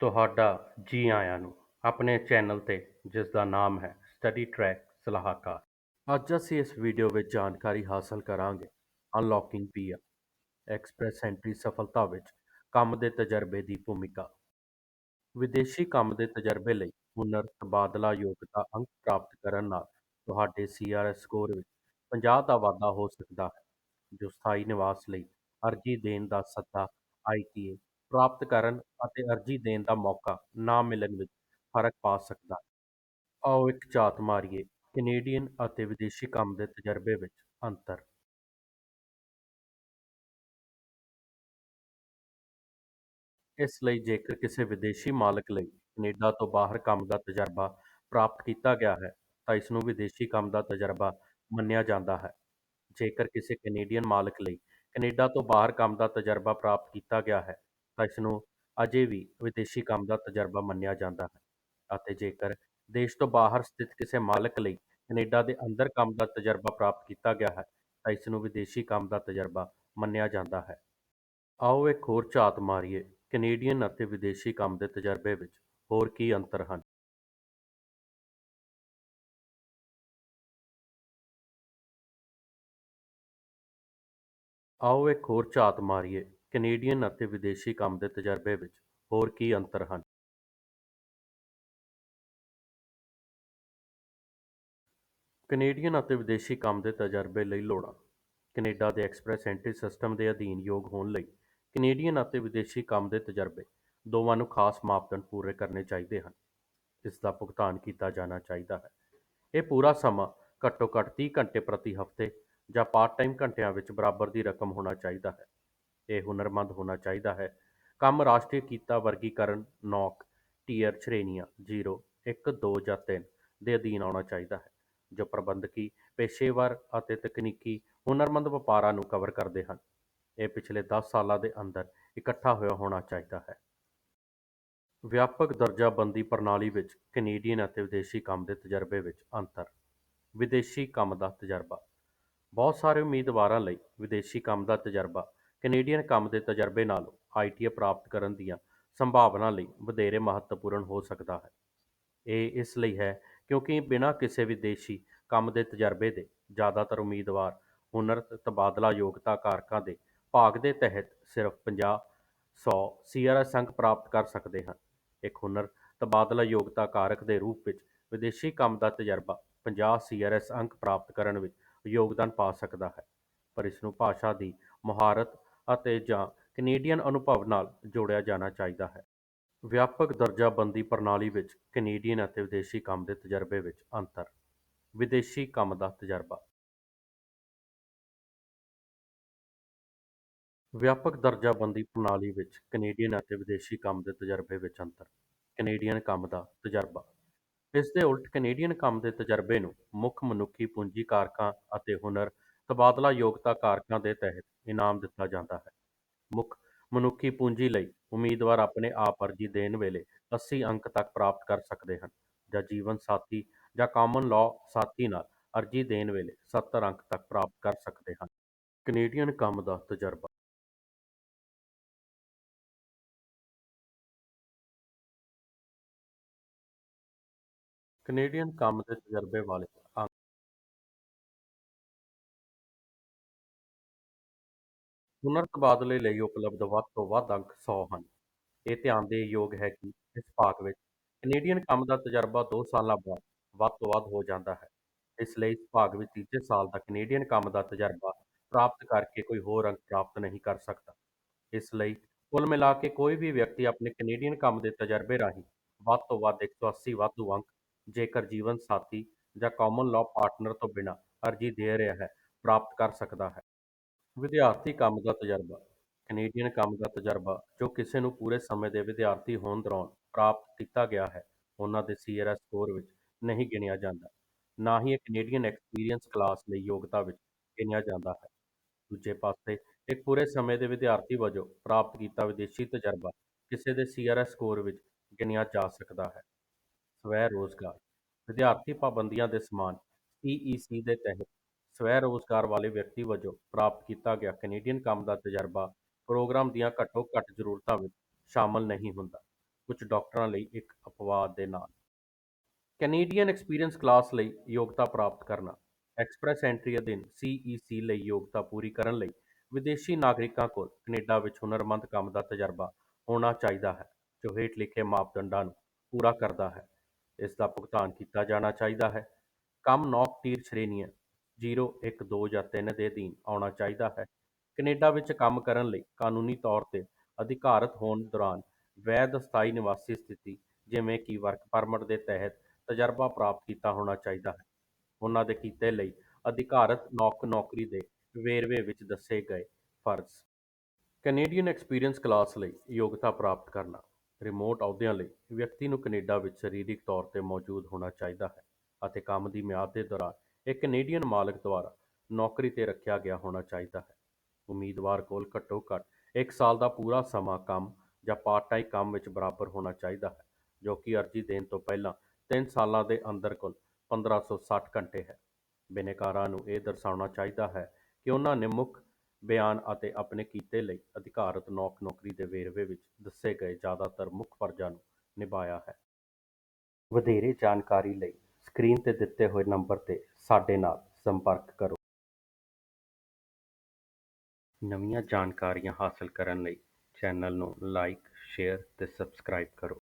ਤੁਹਾਡਾ ਜੀ ਆਇਆਂ ਨੂੰ ਆਪਣੇ ਚੈਨਲ ਤੇ ਜਿਸ ਦਾ ਨਾਮ ਹੈ ਸਟੱਡੀ ਟਰੈਕ ਸਲਾਹਕਾਰ ਅੱਜ ਅਸੀਂ ਇਸ ਵੀਡੀਓ ਵਿੱਚ ਜਾਣਕਾਰੀ ਹਾਸਲ ਕਰਾਂਗੇ ਅਨਲੌਕਿੰਗ ਪੀਆ ਐਕਸਪ੍ਰੈਸ ਐਂਟਰੀ ਸਫਲਤਾ ਵਿੱਚ ਕੰਮ ਦੇ ਤਜਰਬੇ ਦੀ ਭੂਮਿਕਾ। ਵਿਦੇਸ਼ੀ ਕੰਮ ਦੇ ਤਜਰਬੇ ਲਈ ਹੁਨਰ, ਤਬਾਦਲਾ ਯੋਗਤਾ ਅੰਕ ਪ੍ਰਾਪਤ ਕਰਨ ਨਾਲ ਤੁਹਾਡੇ ਸੀਆਰਐਸ ਸਕੋਰ ਵਿੱਚ 50 ਦਾ ਵਾਧਾ ਹੋ ਸਕਦਾ ਹੈ, ਜੋ ਸਥਾਈ ਨਿਵਾਸ ਲਈ ਅਰਜ਼ੀ ਦੇਣ ਦਾ ਸੱਦਾ ਆਈਟੀਏ ਪ੍ਰਾਪਤ ਕਰਨ ਅਤੇ ਅਰਜ਼ੀ ਦੇਣ ਦਾ ਮੌਕਾ ਨਾ ਮਿਲਣ ਵਿੱਚ ਫ਼ਰਕ ਪਾ ਸਕਦਾ। ਹੈ ਆਓ ਇੱਕ ਝਾਤ ਮਾਰੀਏ, ਕੈਨੇਡੀਅਨ ਅਤੇ ਵਿਦੇਸ਼ੀ ਕੰਮ ਦੇ ਤਜਰਬੇ ਵਿੱਚ ਅੰਤਰ। ਇਸ ਲਈ ਜੇਕਰ ਕਿਸੇ ਵਿਦੇਸ਼ੀ ਮਾਲਕ ਲਈ ਕੈਨੇਡਾ ਤੋਂ ਬਾਹਰ ਕੰਮ ਦਾ ਤਜਰਬਾ ਪ੍ਰਾਪਤ ਕੀਤਾ ਗਿਆ ਹੈ, ਤਾਂ ਇਸਨੂੰ ਵਿਦੇਸ਼ੀ ਕੰਮ ਦਾ ਤਜਰਬਾ ਮੰਨਿਆ ਜਾਂਦਾ ਹੈ। ਜੇਕਰ ਕਿਸੇ ਕੈਨੇਡੀਅਨ ਮਾਲਕ ਲਈ ਕੈਨੇਡਾ ਤੋਂ ਬਾਹਰ ਕੰਮ ਦਾ ਤਜਰਬਾ ਪ੍ਰਾਪਤ ਕੀਤਾ ਗਿਆ ਹੈ ਤਾਂ ਨੂੰ ਅਜੇ ਵੀ ਵਿਦੇਸ਼ੀ ਕੰਮ ਦਾ ਤਜਰਬਾ ਮੰਨਿਆ ਜਾਂਦਾ ਹੈ ਅਤੇ ਜੇਕਰ ਦੇਸ਼ ਤੋਂ ਬਾਹਰ ਸਥਿਤ ਕਿਸੇ ਮਾਲਕ ਲਈ ਕੈਨੇਡਾ ਦੇ ਅੰਦਰ ਕੰਮ ਦਾ ਤਜਰਬਾ ਪ੍ਰਾਪਤ ਕੀਤਾ ਗਿਆ ਹੈ, ਤਾਂ ਇਸ ਨੂੰ ਵਿਦੇਸ਼ੀ ਕੰਮ ਦਾ ਤਜਰਬਾ ਮੰਨਿਆ ਜਾਂਦਾ ਹੈ। ਆਓ ਇੱਕ ਹੋਰ ਝਾਤ ਮਾਰੀਏ, ਕੈਨੇਡੀਅਨ ਅਤੇ ਵਿਦੇਸ਼ੀ ਕੰਮ ਦੇ ਤਜਰਬੇ ਵਿੱਚ ਹੋਰ ਕੀ ਅੰਤਰ ਹਨ? ਆਓ ਇੱਕ ਹੋਰ ਝਾਤ ਮਾਰੀਏ ਕੈਨੇਡੀਅਨ ਅਤੇ ਵਿਦੇਸ਼ੀ ਕੰਮ ਦੇ ਤਜਰਬੇ ਵਿੱਚ ਹੋਰ ਕੀ ਅੰਤਰ ਹਨ? ਕੈਨੇਡੀਅਨ ਅਤੇ ਵਿਦੇਸ਼ੀ ਕੰਮ ਦੇ ਤਜਰਬੇ ਲਈ ਲੋੜਾਂ। ਕੈਨੇਡਾ ਦੇ ਐਕਸਪ੍ਰੈਸ ਐਂਟਰੀ ਸਿਸਟਮ ਦੇ ਅਧੀਨ ਯੋਗ ਹੋਣ ਲਈ ਕੈਨੇਡੀਅਨ ਅਤੇ ਵਿਦੇਸ਼ੀ ਕੰਮ ਦੇ ਤਜਰਬੇ ਦੋਵਾਂ ਨੂੰ ਖਾਸ ਮਾਪਦੰਡ ਪੂਰੇ ਕਰਨੇ ਚਾਹੀਦੇ ਹਨ। ਇਸ ਦਾ ਭੁਗਤਾਨ ਕੀਤਾ ਜਾਣਾ ਚਾਹੀਦਾ ਹੈ। ਇਹ ਪੂਰਾ ਸਮਾਂ ਘੱਟੋ ਘੱਟ 30 ਘੰਟੇ ਪ੍ਰਤੀ ਹਫ਼ਤੇ ਜਾਂ ਪਾਰਟ ਟਾਈਮ ਘੰਟਿਆਂ ਵਿੱਚ ਬਰਾਬਰ ਦੀ ਰਕਮ ਹੋਣਾ ਚਾਹੀਦਾ ਹੈ। ਇਹ ਹੁਨਰਮੰਦ ਹੋਣਾ ਚਾਹੀਦਾ ਹੈ। ਕੰਮ ਰਾਸ਼ਟਰੀ ਕੀਤਾ ਵਰਗੀਕਰਨ ਨੌਕ, ਟੀਅਰ ਸ਼੍ਰੇਣੀਆਂ 0 1 2 ਜਾਂ 3 ਦੇ ਅਧੀਨ ਆਉਣਾ ਚਾਹੀਦਾ ਹੈ, ਜੋ ਪ੍ਰਬੰਧਕੀ, ਪੇਸ਼ੇਵਰ ਅਤੇ ਤਕਨੀਕੀ ਹੁਨਰਮੰਦ ਵਪਾਰਾਂ ਨੂੰ ਕਵਰ ਕਰਦੇ ਹਨ। ਇਹ ਪਿਛਲੇ 10 ਸਾਲਾਂ ਦੇ ਅੰਦਰ ਇਕੱਠਾ ਹੋਇਆ ਹੋਣਾ ਚਾਹੀਦਾ ਹੈ। ਵਿਆਪਕ ਦਰਜਾਬੰਦੀ ਪ੍ਰਣਾਲੀ ਵਿੱਚ ਕੈਨੇਡੀਅਨ ਅਤੇ ਵਿਦੇਸ਼ੀ ਕੰਮ ਦੇ ਤਜਰਬੇ ਵਿੱਚ ਅੰਤਰ, ਵਿਦੇਸ਼ੀ ਕੰਮ ਦਾ ਤਜਰਬਾ। ਬਹੁਤ ਸਾਰੇ ਉਮੀਦਵਾਰਾਂ ਲਈ ਵਿਦੇਸ਼ੀ ਕੰਮ ਦਾ ਤਜਰਬਾ ਕੈਨੇਡੀਅਨ ਕੰਮ ਦੇ ਤਜਰਬੇ ਨਾਲੋਂ ਆਈਟੀਏ ਪ੍ਰਾਪਤ ਕਰਨ ਦੀਆਂ ਸੰਭਾਵਨਾ ਲਈ ਵਧੇਰੇ ਮਹੱਤਵਪੂਰਨ ਹੋ ਸਕਦਾ ਹੈ। ਇਹ ਇਸ ਲਈ ਹੈ ਕਿਉਂਕਿ ਬਿਨਾਂ ਕਿਸੇ ਵਿਦੇਸ਼ੀ ਕੰਮ ਦੇ ਤਜਰਬੇ ਦੇ ਜ਼ਿਆਦਾਤਰ ਉਮੀਦਵਾਰ ਹੁਨਰ, ਤਬਾਦਲਾ ਯੋਗਤਾ ਕਾਰਕਾਂ ਦੇ ਭਾਗ ਦੇ ਤਹਿਤ ਸਿਰਫ 50 100 ਸੀਆਰਐਸ ਅੰਕ ਪ੍ਰਾਪਤ ਕਰ ਸਕਦੇ ਹਨ। ਇੱਕ ਹੁਨਰ, ਤਬਾਦਲਾ ਯੋਗਤਾ ਕਾਰਕ ਦੇ ਰੂਪ ਵਿੱਚ ਵਿਦੇਸ਼ੀ ਕੰਮ ਦਾ ਤਜਰਬਾ 50 ਸੀਆਰਐਸ ਅੰਕ ਪ੍ਰਾਪਤ ਕਰਨ ਵਿੱਚ ਯੋਗਦਾਨ ਪਾ ਸਕਦਾ ਹੈ। ਪਰ ਇਸ ਨੂੰ ਭਾਸ਼ਾ ਦੀ ਮਹਾਰਤ ਅਤੇ ਜਾਂ ਕੈਨੇਡੀਅਨ ਅਨੁਭਵ ਨਾਲ ਜੋੜਿਆ ਜਾਣਾ ਚਾਹੀਦਾ ਹੈ। ਵਿਆਪਕ ਦਰਜਾਬੰਦੀ ਪ੍ਰਣਾਲੀ ਵਿੱਚ ਕੈਨੇਡੀਅਨ ਅਤੇ ਵਿਦੇਸ਼ੀ ਕੰਮ ਦੇ ਤਜਰਬੇ ਵਿੱਚ ਅੰਤਰ। ਵਿਦੇਸ਼ੀ ਕੰਮ ਦਾ ਤਜਰਬਾ। ਵਿਆਪਕ ਦਰਜਾਬੰਦੀ ਪ੍ਰਣਾਲੀ ਵਿੱਚ ਕੈਨੇਡੀਅਨ ਅਤੇ ਵਿਦੇਸ਼ੀ ਕੰਮ ਦੇ ਤਜਰਬੇ ਵਿੱਚ ਅੰਤਰ। ਕੈਨੇਡੀਅਨ ਕੰਮ ਦਾ ਤਜਰਬਾ। ਇਸ ਦੇ ਉਲਟ ਕੈਨੇਡੀਅਨ ਕੰਮ ਦੇ ਤਜਰਬੇ ਨੂੰ ਮੁੱਖ ਮਨੁੱਖੀ ਪੂੰਜੀ ਕਾਰਕਾਂ ਅਤੇ ਹੁਨਰ ਤਬਾਦਲਾ ਯੋਗਤਾ ਕਾਰਕਾਂ ਦੇ ਤਹਿਤ ਇਨਾਮ ਦਿੱਤਾ ਜਾਂਦਾ ਹੈ। ਮੁੱਖ ਮਨੁੱਖੀ ਪੂੰਜੀ ਲਈ ਉਮੀਦਵਾਰ ਆਪਣੇ ਆਪ ਅਰਜ਼ੀ ਦੇਣ ਵੇਲੇ 80 ਅੰਕ ਤੱਕ ਪ੍ਰਾਪਤ ਕਰ ਸਕਦੇ ਹਨ ਜਾਂ ਜੀਵਨ ਸਾਥੀ ਜਾਂ ਕਾਮਨ ਲਾਅ ਸਾਥੀ ਨਾਲ ਅਰਜ਼ੀ ਦੇਣ ਵੇਲੇ 70 ਅੰਕ ਤੱਕ ਪ੍ਰਾਪਤ ਕਰ ਸਕਦੇ ਹਨ। ਕੈਨੇਡੀਅਨ ਕੰਮ ਦਾ ਤਜਰਬਾ ਕੈਨੇਡੀਅਨ ਕੰਮ ਦੇ ਤਜਰਬੇ ਵਾਲੇ ਹੁਨਰ ਤਬਾਦਲੇ ਲਈ ਉਪਲਬਧ ਵੱਧ ਤੋਂ ਵੱਧ ਅੰਕ ਸੌ ਹਨ। ਇਹ ਧਿਆਨ ਦੇ ਯੋਗ ਹੈ ਕਿ ਇਸ ਭਾਗ ਵਿੱਚ ਕੈਨੇਡੀਅਨ ਕੰਮ ਦਾ ਤਜਰਬਾ ਦੋ ਸਾਲਾਂ ਬਾਅਦ ਵੱਧ ਤੋਂ ਵੱਧ ਹੋ ਜਾਂਦਾ ਹੈ। ਇਸ ਲਈ ਇਸ ਭਾਗ ਵਿੱਚ ਤੀਜੇ ਸਾਲ ਦਾ ਕੈਨੇਡੀਅਨ ਕੰਮ ਦਾ ਤਜਰਬਾ ਪ੍ਰਾਪਤ ਕਰਕੇ ਕੋਈ ਹੋਰ ਅੰਕ ਪ੍ਰਾਪਤ ਨਹੀਂ ਕਰ ਸਕਦਾ। ਇਸ ਲਈ ਕੁੱਲ ਮਿਲਾ ਕੇ ਕੋਈ ਵੀ ਵਿਅਕਤੀ ਆਪਣੇ ਕੈਨੇਡੀਅਨ ਕੰਮ ਦੇ ਤਜਰਬੇ ਰਾਹੀਂ ਵੱਧ ਤੋਂ ਵੱਧ 180 ਵਾਧੂ ਅੰਕ ਜੇਕਰ ਜੀਵਨ ਸਾਥੀ ਜਾਂ ਕਾਮਨ ਲਾਅ ਪਾਰਟਨਰ ਤੋਂ ਬਿਨਾਂ ਅਰਜ਼ੀ ਦੇ ਰਿਹਾ ਹੈ, ਪ੍ਰਾਪਤ ਕਰ ਸਕਦਾ ਹੈ। ਵਿਦਿਆਰਥੀ ਕੰਮ ਦਾ ਤਜਰਬਾ ਕੈਨੇਡੀਅਨ ਕੰਮ ਦਾ ਤਜਰਬਾ, ਜੋ ਕਿਸੇ ਨੂੰ ਪੂਰੇ ਸਮੇਂ ਦੇ ਵਿਦਿਆਰਥੀ ਹੋਣ ਦੌਰਾਨ ਪ੍ਰਾਪਤ ਕੀਤਾ ਗਿਆ ਹੈ, ਉਹਨਾਂ ਦੇ ਸੀਆਰਐਸ ਸਕੋਰ ਵਿੱਚ ਨਹੀਂ ਗਿਣਿਆ ਜਾਂਦਾ। ਨਾ ਹੀ ਇਹ ਕੈਨੇਡੀਅਨ ਐਕਸਪੀਰੀਅੰਸ ਕਲਾਸ ਲਈ ਯੋਗਤਾ ਵਿੱਚ ਗਿਣਿਆ ਜਾਂਦਾ ਹੈ। ਦੂਜੇ ਪਾਸੇ ਇੱਕ ਪੂਰੇ ਸਮੇਂ ਦੇ ਵਿਦਿਆਰਥੀ ਵਜੋਂ ਪ੍ਰਾਪਤ ਕੀਤਾ ਵਿਦੇਸ਼ੀ ਤਜਰਬਾ ਕਿਸੇ ਦੇ ਸੀਆਰਐਸ ਸਕੋਰ ਵਿੱਚ ਗਿਣਿਆ ਜਾ ਸਕਦਾ ਹੈ। ਸਵੈ ਰੋਜ਼ਗਾਰ, ਵਿਦਿਆਰਥੀ ਪਾਬੰਦੀਆਂ ਦੇ ਸਮਾਨ ਸੀਈਸੀ ਦੇ ਤਹਿਤ ਸਵੈ ਰੋਜ਼ਗਾਰ ਵਾਲੇ ਵਿਅਕਤੀ ਵਜੋਂ ਪ੍ਰਾਪਤ ਕੀਤਾ ਗਿਆ ਕੈਨੇਡੀਅਨ ਕੰਮ ਦਾ ਤਜਰਬਾ ਪ੍ਰੋਗਰਾਮ ਦੀਆਂ ਘੱਟੋ ਘੱਟ ਜ਼ਰੂਰਤਾਂ ਵਿੱਚ ਸ਼ਾਮਲ ਨਹੀਂ ਹੁੰਦਾ। ਕੁਝ ਡਾਕਟਰਾਂ ਲਈ ਇੱਕ ਅਪਵਾਦ ਦੇ ਨਾਲ। ਕੈਨੇਡੀਅਨ ਐਕਸਪੀਰੀਅੰਸ ਕਲਾਸ ਲਈ ਯੋਗਤਾ ਪ੍ਰਾਪਤ ਕਰਨਾ। ਐਕਸਪ੍ਰੈਸ ਐਂਟਰੀ ਅਧੀਨ ਸੀਈਸੀ ਲਈ ਯੋਗਤਾ ਪੂਰੀ ਕਰਨ ਲਈ ਵਿਦੇਸ਼ੀ ਨਾਗਰਿਕਾਂ ਕੋਲ ਕੈਨੇਡਾ ਵਿੱਚ ਹੁਨਰਮੰਦ ਕੰਮ ਦਾ ਤਜਰਬਾ ਹੋਣਾ ਚਾਹੀਦਾ ਹੈ, ਜੋ ਹੇਠ ਲਿਖੇ ਮਾਪਦੰਡਾਂ ਨੂੰ ਪੂਰਾ ਕਰਦਾ ਹੈ। ਇਸ ਦਾ ਭੁਗਤਾਨ ਕੀਤਾ ਜਾਣਾ ਚਾਹੀਦਾ ਹੈ। ਕੰਮ ਨੌਕ ਟੀਰ ਸ਼੍ਰੇਣੀਆਂ 0 1 2 ਜਾਂ ਤਿੰਨ ਦੇ ਅਧੀਨ ਆਉਣਾ ਚਾਹੀਦਾ ਹੈ। ਕੈਨੇਡਾ ਵਿੱਚ ਕੰਮ ਕਰਨ ਲਈ ਕਾਨੂੰਨੀ ਤੌਰ ਤੇ ਅਧਿਕਾਰਤ ਹੋਣ ਦੌਰਾਨ ਵੈਧ ਸਥਾਈ ਨਿਵਾਸੀ ਸਥਿਤੀ, ਜਿਵੇਂ ਕਿ ਵਰਕ ਪਰਮਿਟ ਦੇ ਤਹਿਤ ਤਜਰਬਾ ਪ੍ਰਾਪਤ ਕੀਤਾ ਹੋਣਾ ਚਾਹੀਦਾ ਹੈ। ਉਹਨਾਂ ਦੇ ਕੀਤੇ ਲਈ ਅਧਿਕਾਰਤ ਨੌਕ ਨੌਕਰੀ ਦੇ ਵੇਰਵੇ ਵਿੱਚ ਦੱਸੇ ਗਏ ਫਰਜ਼। ਕੈਨੇਡੀਅਨ ਐਕਸਪੀਰੀਅੰਸ ਕਲਾਸ ਲਈ ਯੋਗਤਾ ਪ੍ਰਾਪਤ ਕਰਨਾ ਰਿਮੋਟ ਅਹੁਦਿਆਂ ਲਈ ਵਿਅਕਤੀ ਨੂੰ ਕੈਨੇਡਾ ਵਿੱਚ ਸਰੀਰਕ ਤੌਰ ਤੇ ਮੌਜੂਦ ਹੋਣਾ ਚਾਹੀਦਾ ਹੈ ਅਤੇ ਕੰਮ ਦੀ ਮਿਆਦ ਦੇ ਦੌਰਾਨ ਇੱਕ ਕੈਨੇਡੀਅਨ ਮਾਲਕ ਦੁਆਰਾ ਨੌਕਰੀ ਤੇ ਰੱਖਿਆ ਗਿਆ ਹੋਣਾ ਚਾਹੀਦਾ ਹੈ। ਉਮੀਦਵਾਰ ਕੋਲ ਘੱਟੋ ਘੱਟ 1 ਸਾਲ ਦਾ ਪੂਰਾ ਸਮਾਂ ਕੰਮ ਜਾਂ ਪਾਰਟ ਟਾਈਮ ਕੰਮ ਵਿੱਚ ਬਰਾਬਰ ਹੋਣਾ ਚਾਹੀਦਾ ਹੈ, ਜੋ ਕਿ ਅਰਜ਼ੀ ਦੇਣ ਤੋਂ ਪਹਿਲਾਂ 3 ਸਾਲਾਂ ਦੇ ਅੰਦਰ ਕੁੱਲ 1560 ਘੰਟੇ ਹੈ। ਬਿਨੇਕਾਰਾਂ ਨੂੰ ਇਹ ਦਰਸਾਉਣਾ ਚਾਹੀਦਾ ਹੈ ਕਿ ਉਹਨਾਂ ਨੇ ਮੁੱਖ ਬਿਆਨ ਅਤੇ ਆਪਣੇ ਕੀਤੇ ਲਈ ਅਧਿਕਾਰਤ ਨੌਕ ਨੌਕਰੀ ਦੇ ਵੇਰਵੇ ਵਿੱਚ ਦੱਸੇ ਗਏ ਜ਼ਿਆਦਾਤਰ ਮੁੱਖ ਫਰਜ਼ਾਂ ਨੂੰ ਨਿਭਾਇਆ ਹੈ। ਵਧੇਰੇ ਜਾਣਕਾਰੀ ਲਈ ਸਕਰੀਨ ਤੇ ਦਿੱਤੇ ਹੋਏ ਨੰਬਰ ਤੇ ਸਾਡੇ ਨਾਲ ਸੰਪਰਕ ਕਰੋ। ਨਵੀਆਂ ਜਾਣਕਾਰੀਆਂ ਹਾਸਲ ਕਰਨ ਲਈ ਚੈਨਲ ਨੂੰ ਲਾਈਕ, ਸ਼ੇਅਰ ਤੇ ਸਬਸਕ੍ਰਾਈਬ ਕਰੋ।